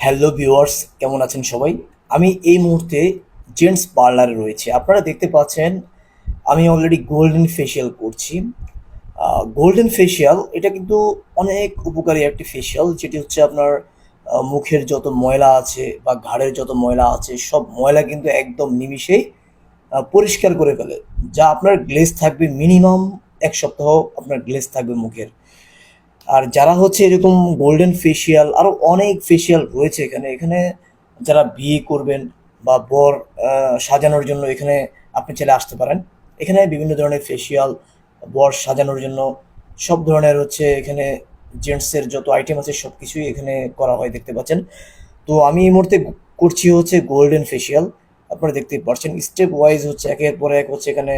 Hello viewers কেমন আছেন সবাই? আমি এই মুহূর্তে জেন্টস পার্লারে রয়েছে। আপনারা দেখতে পাচ্ছেন, আমি অলরেডি গোল্ডেন ফেশিয়াল করছি। গোল্ডেন ফেশিয়াল এটা কিন্তু অনেক উপকারী একটি ফেশিয়াল যেটি হচ্ছে আপনার মুখের যত ময়লা আছে বা ঘাড়ের যত ময়লা আছে, সব ময়লা কিন্তু একদম নিমিশেই পরিষ্কার করে ফেলে। যা আপনার গ্লেজ থাকবে মিনিমাম এক সপ্তাহ আপনার গ্লেজ থাকবে মুখের। আর যারা হচ্ছে এরকম গোল্ডেন ফেসিয়াল আরও অনেক ফেসিয়াল রয়েছে এখানে। এখানে যারা বিয়ে করবেন বা বর সাজানোর জন্য এখানে আপনি চলে আসতে পারেন। এখানে বিভিন্ন ধরনের ফেসিয়াল বর সাজানোর জন্য সব ধরনের হচ্ছে এখানে জেন্টসের যত আইটেম আছে সব কিছুই এখানে করা হয় দেখতে পাচ্ছেন। তো আমি এই মুহূর্তে করছি হচ্ছে গোল্ডেন ফেসিয়াল আপনারা দেখতেই পাচ্ছেন স্টেপ ওয়াইজ হচ্ছে একের পর এক হচ্ছে এখানে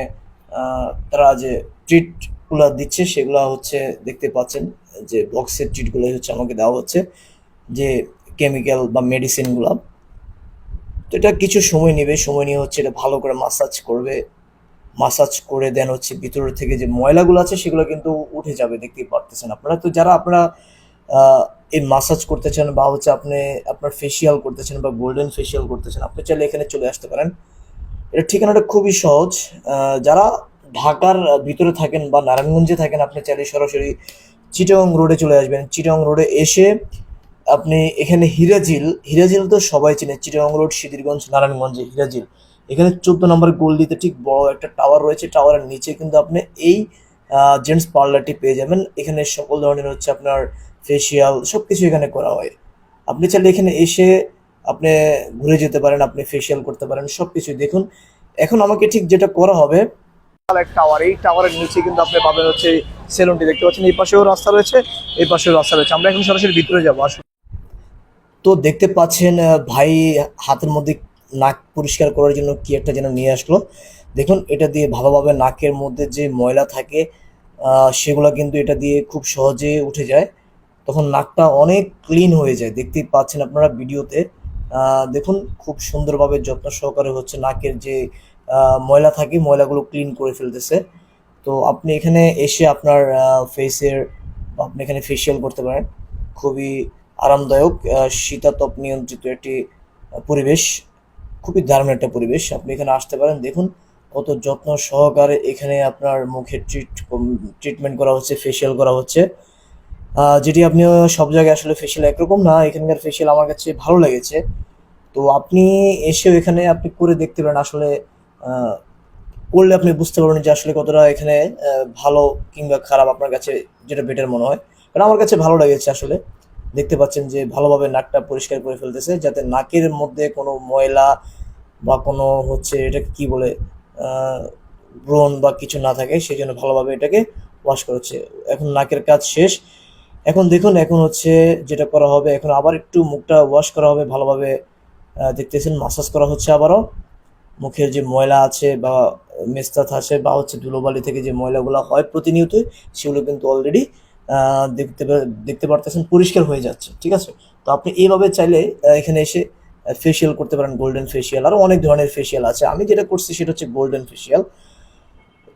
তারা যে ট্রিটগুলো দিচ্ছে সেগুলো হচ্ছে দেখতে পাচ্ছেন। যে বক্সের ট্রিটগুলো হচ্ছে আমাকে দেওয়া হচ্ছে, যে কেমিক্যাল বা মেডিসিনগুলো তো এটা কিছু সময় নেবে, সময় নিয়ে হচ্ছে এটা ভালো করে মাসাজ করবে। মাসাজ করে দেন হচ্ছে ভিতর থেকে যে ময়লাগুলো আছে, সেগুলো কিন্তু উঠে যাবে, দেখতেই পারতেছেন আপনারা। তো যারা আপনারা এই মাসাজ করতে চান বা হচ্ছে আপনি, আপনার ফেসিয়াল করতে চান বা গোল্ডেন ফেসিয়াল করতে চান, আপনি চাইলে এখানে চলে আসতে পারেন। এটা ঠিকানাটা খুবই সহজ। যারা ঢাকার ভিতরে থাকেন বা নারায়ণগঞ্জে থাকেন, আপনি চাইলে সরাসরি চিটাং রোডে চলে আসবেন। চিটাং রোডে এসে আপনি এখানে হিরাজিল হিরাজিল তো সবাই চেনে চিটাং রোড, সিদ্ধিরগঞ্জ, নারায়ণগঞ্জে, হিরাজিল। এখানে চোদ্দ নম্বর দিতে ঠিক বড় একটা টাওয়ার রয়েছে, টাওয়ারের নিচে কিন্তু আপনি এই জেন্টস পার্লারটি পেয়ে যাবেন। এখানে সকল ধরনের হচ্ছে আপনার ফেসিয়াল সব কিছু এখানে করা হয়। আপনি চাইলে এখানে এসে আপনি ঘুরে যেতে পারেন, আপনি ফেসিয়াল করতে পারেন সব কিছুই দেখুন। এখন আমাকে ঠিক যেটা করা হবে, টাওয়ার, এই টাওয়ারের নিচে কিন্তু আপনি পাবেন হচ্ছে সেলুনটি দেখতে পাচ্ছেন, এই পাশেও রাস্তা রয়েছে, এই পাশেও রাস্তা রয়েছে। আমরা এখন সরাসরি ভিতরে যাব, আসুন। তো দেখতে পাচ্ছেন ভাই হাতের মধ্যে নাক পরিষ্কার করার জন্য কি একটা যেন নিয়ে আসলো। দেখুন, এটা দিয়ে ভালোভাবে নাকের মধ্যে যে ময়লা থাকে সেগুলো কিন্তু এটা দিয়ে খুব সহজে উঠে যায়। তখন নাকটা অনেক ক্লিন হয়ে যায়, দেখতেই পাচ্ছেন আপনারা ভিডিওতে। দেখুন, খুব সুন্দরভাবে যত্ন সহকারে হচ্ছে নাকের যে ময়লা থাকে, ময়লাগুলো ক্লিন করে ফেলতেছে। তো আপনি এখানে এসে আপনার ফেসের আপনি এখানে ফেসিয়াল করতে পারেন। খুবই আরামদায়ক শীতাতপ নিয়ন্ত্রিত একটি পরিবেশ। খুবই দারুণ একটা পরিবেশ। আপনি এখানে আসতে পারেন। দেখুন কত যত্ন সহকারে এখানে আপনার মুখের ট্রিট ট্রিটমেন্ট করা হচ্ছে ফেসিয়াল করা হচ্ছে। যেটি আপনি সব জায়গায় আসলে ফেসিয়াল একরকম না, এখানকার ফেসিয়াল আমার কাছে ভালো লেগেছে। তো আপনি এসেও এখানে আপনি করে দেখতে পারেন আসলে করলে আপনি বুঝতে পারবেন যে আসলে কতটা এখানে ভালো কিংবা খারাপ আপনার কাছে যেটা বেটার মনে হয়। কারণ আমার কাছে ভালো লেগেছে আসলে। দেখতে পাচ্ছেন যে ভালোভাবে নাকটা পরিষ্কার করে ফেলতেছে, যাতে নাকের মধ্যে কোনো ময়লা বা কোনো হচ্ছে এটাকে কি বলে ব্রণ বা কিছু না থাকে সেই জন্য ভালোভাবে এটাকে ওয়াশ করছে। এখন নাকের কাজ শেষ। এখন দেখুন, এখন হচ্ছে যেটা করা হবে, এখন আবার একটু মুখটা ওয়াশ করা হবে, ভালোভাবে দেখতেছেন মাসাজ করা হচ্ছে আবারও। মুখের যে ময়লা আছে বা মেস্তাত আছে বা হচ্ছে ধুলোবালি থেকে যে ময়লাগুলো হয় প্রতিনিয়তই, সেগুলো কিন্তু অলরেডি দেখতে দেখতে পারতেছেন পরিষ্কার হয়ে যাচ্ছে, ঠিক আছে? তো আপনি এইভাবে চাইলে এখানে এসে ফেসিয়াল করতে পারেন গোল্ডেন ফেসিয়াল আরও অনেক ধরনের ফেসিয়াল আছে। আমি যেটা করছি সেটা হচ্ছে গোল্ডেন ফেসিয়াল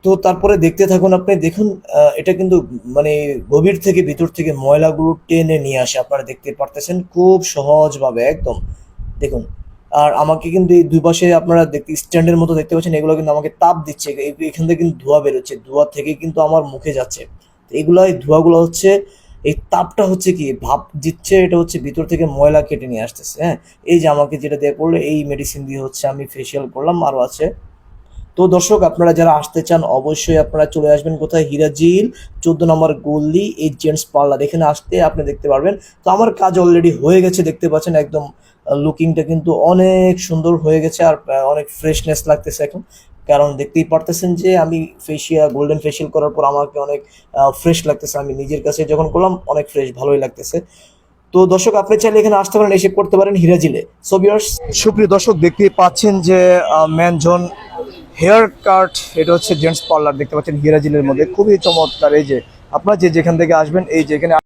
তো তারপরে দেখতে থাকুন আপনি, দেখুন এটা কিন্তু মানে গভীর থেকে ভিতর থেকে ময়লাগুলো টেনে নিয়ে আসে, আপনারা দেখতে পারতেছেন, খুব সহজভাবে, একদম। দেখুন আর আমাকে কিন্তু এই দুই পাশে আপনারা দেখতে, স্ট্যান্ডের মতো দেখতে পাচ্ছেন, এগুলো কিন্তু আমাকে তাপ দিচ্ছে। এখান থেকে কিন্তু ধোঁয়া বেরোচ্ছে। ধোঁয়া থেকে কিন্তু আমার মুখে যাচ্ছে। এগুলো, এই ধোঁয়াগুলো হচ্ছে, এই তাপটা হচ্ছে কি? ভাব দিচ্ছে, এটা হচ্ছে ভিতর থেকে ময়লা কেটে নিয়ে আসতেছে হ্যাঁ? এই যে আমাকে যেটা দিয়ে পড়ল, এই মেডিসিন দিয়ে হচ্ছে আমি ফেসিয়াল করলাম, আরও আছে। তো দর্শক, আপনারা যারা আসতে চান, অবশ্যই আপনারা চলে আসবেন কোথায়? হিরাজিল চোদ্দ নম্বর গল্লি এই জেন্টস পার্লার। এখানে আসতে আপনি দেখতে পারবেন। তো আমার কাজ অলরেডি হয়ে গেছে, দেখতে পাচ্ছেন একদম লুকিংটা কিন্তু অনেক সুন্দর হয়ে গেছে আর অনেক ফ্রেশনেস লাগতেছে এখন। কারণ দেখতেই পারতেছেন যে আমি ফেসিয়াল গোল্ডেন ফেসিয়াল করার পর আমাকে অনেক ফ্রেশ লাগতেছে। আমি নিজের কাছে যখন করলাম, অনেক ফ্রেশ ভালোই লাগতেছে। তো দর্শক, আপনি চাইলে এখানে আসতে পারেন, এসে করতে পারেন হিরাজিলে সো সুপ্রিয় দর্শক, দেখতেই পাচ্ছেন যে ম্যানজন হেয়ার কাট, এটা হচ্ছে জেন্টস পার্লার দেখতে পাচ্ছেন, হিরাজিলের মধ্যে। খুবই চমৎকার, এই যে, আপনারা যে যেখান থেকে আসবেন, এই যে এখানে